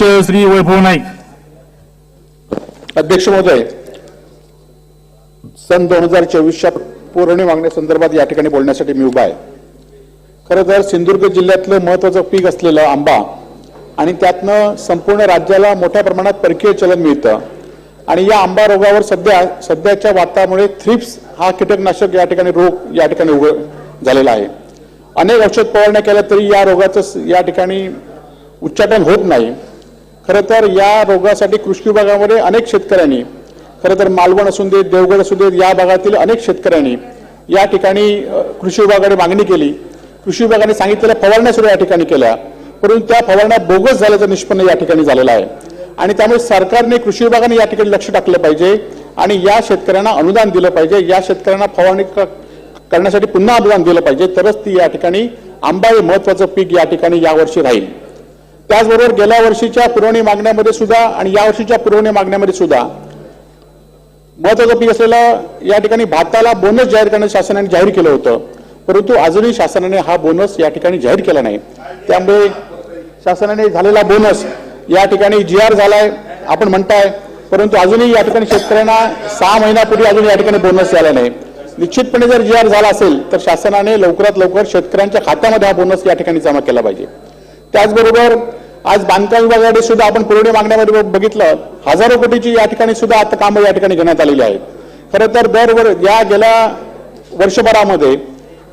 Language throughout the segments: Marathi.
अध्यक्ष श्री वैभव नाईक. अध्यक्ष महोदय सन दोन हजार चोवीसच्या पुरवणी मागण्यासंदर्भात या ठिकाणी बोलण्यासाठी मी उभा आहे. खरं तर सिंधुदुर्ग जिल्ह्यातलं महत्वाचं पीक असलेलं आंबा आणि त्यातनं संपूर्ण राज्याला मोठ्या प्रमाणात परकीय चलन मिळतं. आणि या आंबा रोगावर सध्या सध्याच्या वातावरणामुळे थ्रिप्स हा कीटकनाशक या ठिकाणी रोग या ठिकाणी उघड झालेला आहे. अनेक औषध फवारण्या केल्या तरी या रोगाचं या ठिकाणी उच्चाटन होत नाही. खरं तर या रोगासाठी कृषी विभागामध्ये अनेक शेतकऱ्यांनी खरं तर मालवण असू देत देवगड असू देत या भागातील अनेक शेतकऱ्यांनी या ठिकाणी कृषी विभागाकडे मागणी केली. कृषी विभागाने सांगितलेल्या फवारण्या सुद्धा या ठिकाणी केल्या. परंतु त्या फवारण्या बोगस झाल्याचं निष्पन्न या ठिकाणी झालेलं आहे. आणि त्यामुळे सरकारने कृषी विभागाने या ठिकाणी लक्ष टाकलं पाहिजे आणि या शेतकऱ्यांना अनुदान दिलं पाहिजे. या शेतकऱ्यांना फवारणी करण्यासाठी पुन्हा अनुदान दिलं पाहिजे. तरच ती या ठिकाणी आंबा हे महत्वाचं पीक या ठिकाणी यावर्षी राहील. त्याचबरोबर गेल्या वर्षीच्या पुरवणी मागण्यामध्ये सुद्धा आणि या वर्षीच्या पुरवणी मागण्यामध्ये सुद्धा महत्वाचं पीक असलेलं या ठिकाणी भाताला बोनस जाहीर करण्याचं शासनाने जाहीर केलं होतं. परंतु अजूनही शासनाने हा बोनस या ठिकाणी जाहीर केला नाही. त्यामुळे शासनाने झालेला बोनस या ठिकाणी जी आर झालाय आपण म्हणताय. परंतु अजूनही या ठिकाणी शेतकऱ्यांना सहा महिन्यापूर्वी अजून या ठिकाणी बोनस झाला नाही. निश्चितपणे जर जी आर झाला असेल तर शासनाने लवकरात लवकर शेतकऱ्यांच्या खात्यामध्ये हा बोनस या ठिकाणी जमा केला पाहिजे. त्याचबरोबर आज बांधकाम विभागाकडे सुद्धा आपण पुरवणी मागण्यामध्ये बघितलं हजारो कोटीची या ठिकाणी सुद्धा आता कामं या ठिकाणी घेण्यात आलेली आहेत. खरं तर दरवर या गेल्या वर्षभरामध्ये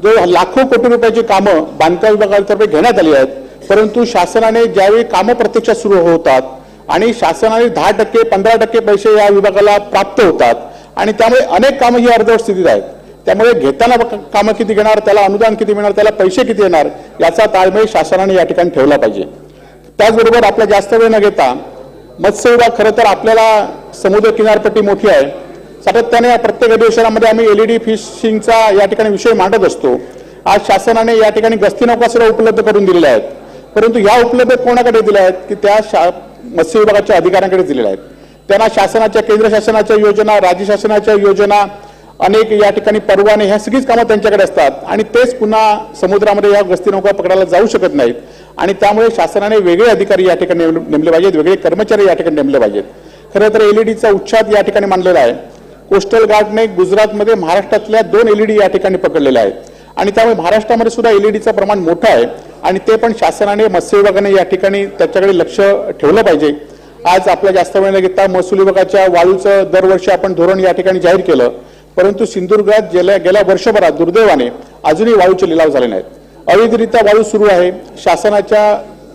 जो लाखो कोटी रुपयाची कामं बांधकाम विभागातर्फे घेण्यात आली आहेत परंतु शासनाने ज्यावेळी कामं प्रत्यक्षात सुरू होतात आणि शासनाने दहा टक्के पंधरा टक्के पैसे या विभागाला प्राप्त होतात आणि त्यामुळे अनेक कामं ही अर्धवट स्थितीत आहेत. त्यामुळे घेताना कामं किती घेणार त्याला अनुदान किती मिळणार त्याला पैसे किती येणार याचा ताळमेळ शासनाने या ठिकाणी ठेवला पाहिजे. त्याचबरोबर आपला जास्त वेळ न घेता मत्स्य विभाग खरं तर आपल्याला समुद्र किनारपट्टी मोठी आहे. सातत्याने या प्रत्येक अधिवेशनामध्ये आम्ही एलईडी फिशिंगचा या ठिकाणी विषय मांडत असतो. आज शासनाने या ठिकाणी गस्ती नौका सुद्धा उपलब्ध करून दिलेल्या आहेत. परंतु ह्या उपलब्ध कोणाकडे दिल्या आहेत? की त्या शा मत्स्य विभागाच्या अधिकाऱ्यांकडे दिलेल्या आहेत. त्यांना शासनाच्या केंद्र शासनाच्या योजना राज्य शासनाच्या योजना अनेक या ठिकाणी परवाने ह्या सगळीच कामं त्यांच्याकडे असतात. आणि तेच पुन्हा समुद्रामध्ये या गस्ती नौका पकडायला जाऊ शकत नाहीत. आणि त्यामुळे शासनाने वेगळे अधिकारी या ठिकाणी नेमले पाहिजेत. वेगळे कर्मचारी या ठिकाणी नेमले पाहिजेत. खरं तर एलईडीचा उच्छाद या ठिकाणी मांडलेला आहे. कोस्टल गार्डने गुजरातमध्ये महाराष्ट्रातल्या दोन एलईडी या ठिकाणी पकडलेल्या आहेत. आणि त्यामुळे महाराष्ट्रामध्ये सुद्धा एलईडीचं प्रमाण मोठं आहे. आणि ते पण शासनाने मत्स्य विभागाने या ठिकाणी त्याच्याकडे लक्ष ठेवलं पाहिजे. आज आपल्या जास्त वेळ न घेता महसूल विभागाच्या वाळूचं दरवर्षी आपण धोरण या ठिकाणी जाहीर केलं. परंतु सिंधुदुर्गात गेल्या गेल्या वर्षभरात दुर्दैवाने अजूनही वाळूचे लिलाव झाले नाहीत. अवैधरित्या वाळू सुरू आहे. शासनाच्या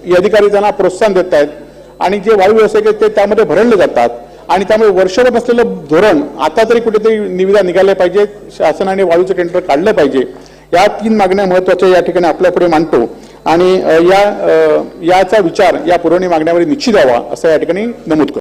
या अधिकारी त्यांना प्रोत्साहन देत आहेत. आणि जे वाळू व्यावसायिक आहेत ते त्यामध्ये भरडले जातात. आणि त्यामुळे वर्षभर बसलेलं धोरण आता तरी कुठेतरी निविदा निघाले पाहिजे शासनाने वाळूचं टेंडर काढलं पाहिजे. या तीन मागण्या महत्त्वाच्या या ठिकाणी आपल्यापुढे मांडतो. आणि या याचा विचार या पुरवणी मागण्यामध्ये निश्चित द्यावा असं या ठिकाणी नमूद करतो.